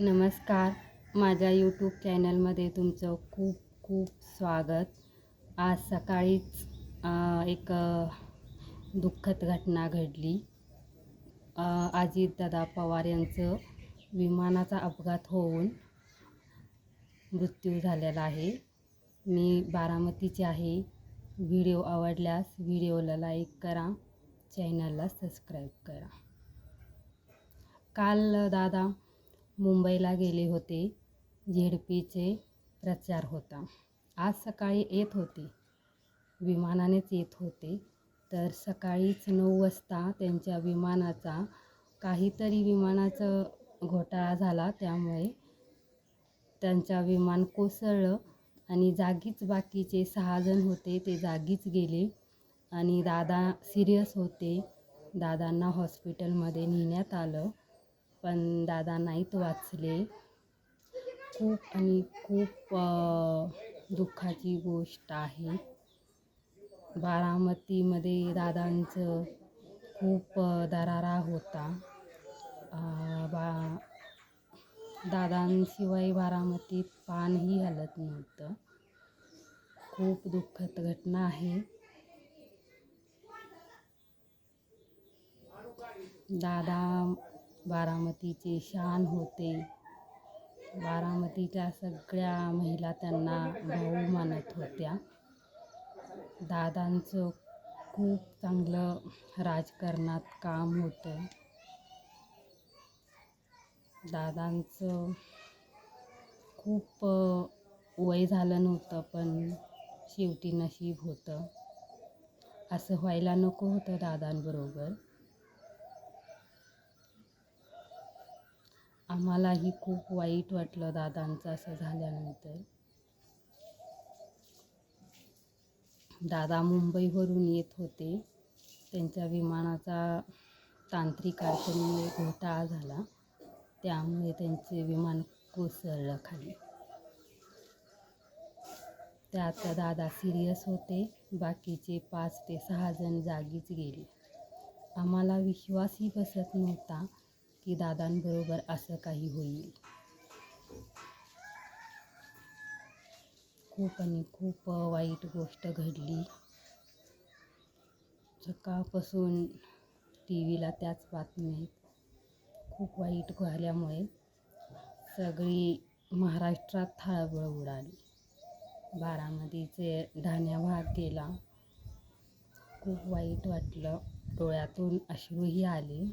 नमस्कार. माझ्या यूट्यूब चॅनलमध्ये तुमचं खूप खूप स्वागत. आज सकाळीच एक दुःखद घटना घडली. अजित अजितदादा पवार यांचं विमानाचा अपघात होऊन मृत्यू झालेला आहे. मी बारामतीचे आहे. व्हिडिओ आवडल्यास व्हिडिओला लाईक करा चॅनलला सबस्क्राईब करा. काल दादा मुंबईला गेले होते. झेडपीचे प्रचार होता. आज सकाळी येत होते. विमानानेच येत होते. तर सकाळीच नऊ वाजता त्यांच्या विमानाचा काहीतरी विमानाचं घोटाळा झाला. त्यामुळे त्यांच्या विमान कोसळलं आणि जागीच बाकीचे सहा जण होते. ते जागीच गेले आणि दादा सिरियस होते. दादांना हॉस्पिटलमध्ये नेण्यात आलं. पण दादा नाहीत वाचले. खूप आणि खूप दुःखाची गोष्ट आहे. बारामतीमध्ये दादांचं खूप दरारा होता. बा दादांशिवाय बारामतीत पानही हलत नव्हतं. खूप दुःखद घटना आहे. दादा बारामतीचे शान होते. बारामतीच्या सगळ्या महिला त्यांना भाऊ मानत होत्या. दादांचं खूप चांगलं राजकारणात काम होतं. दादांचं खूप वय झालं नव्हतं पण शेवटी नशीब होतं. असं व्हायला नको होतं दादांबरोबर. आम्हालाही खूप वाईट वाटलं दादांचं असं झाल्यानंतर. दादा मुंबईवरून येत होते. त्यांच्या विमानाचा तांत्रिक अडचणीमुळे घोटाळा झाला. त्यामुळे त्यांचे विमान कोसळलं खाली. त्यात दादा सिरियस होते. बाकीचे पाच ते सहा जण जागीच गेले. आम्हाला विश्वासही बसत नव्हता. की दादांबरोबर असं काही होईल. खूप आणि खूप वाईट गोष्ट घडली. सकाळपासून टी व्हीला त्याच बातम्या खूप वाईट झाल्यामुळे सगळी महाराष्ट्रात थाळबळ उडाली. बारामतीचे ढाण्या भाग गेला. खूप वाईट वाटलं. डोळ्यातून अश्रूही आले.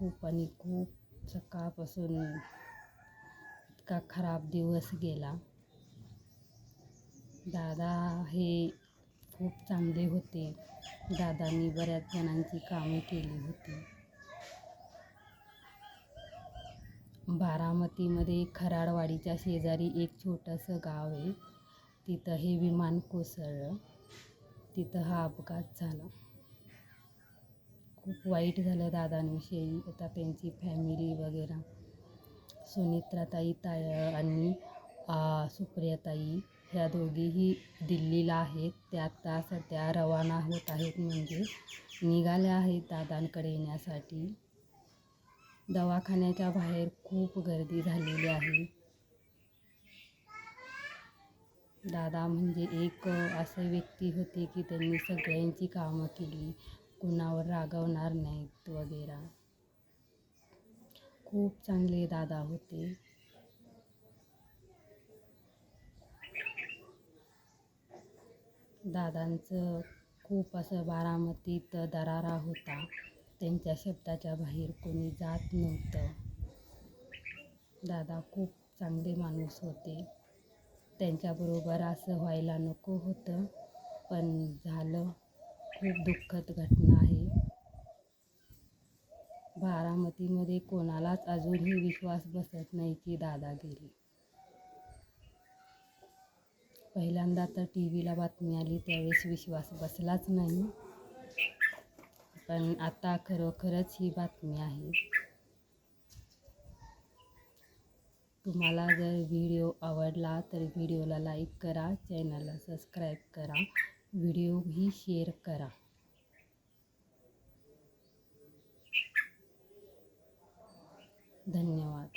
खूप आणि खूप सकाळपासून इतका खराब दिवस गेला. दादा हे खूप चांगले होते. दादांनी बऱ्याच जणांची कामे केली होती. बारामतीमध्ये खराडवाडीच्या शेजारी एक छोटंसं गाव आहे. तिथं हे विमान कोसळलं. तिथं हा अपघात झाला. खूप वाईट झालं दादांविषयी. आता त्यांची फॅमिली वगैरे. सुनित्राताई ताय आणि सुप्रियाताई ह्या दोघीही दिल्लीला आहेत. त्या आता सध्या रवाना होत आहेत. म्हणजे निघाल्या आहेत दादांकडे येण्यासाठी. दवाखान्याच्या बाहेर खूप गर्दी झालेली आहे. दादा म्हणजे एक असं व्यक्ती होते की त्यांनी सगळ्यांची कामं केली. कुणावर रागवणार नाहीत वगैरे. खूप चांगले दादा होते. दादांचं खूप असं बारामतीत दरारा होता. त्यांच्या शब्दाच्या बाहेर कोणी जात नव्हतं. दादा खूप चांगले माणूस होते. त्यांच्याबरोबर असं व्हायला नको होतं. पण झालं. खूप दुःखद घटना आहे. बारामतीमध्ये कोणालाच अजूनही विश्वास बसत नाही की दादा गेले. पहिल्यांदा तर टी व्हीला बातमी आली त्यावेळेस विश्वास बसलाच नाही. पण आता खरोखरच ही बातमी आहे. तुम्हाला जर व्हिडिओ आवडला तर व्हिडिओला लाईक करा चॅनलला सबस्क्राईब करा. व्हिडिओही शेअर करा. धन्यवाद.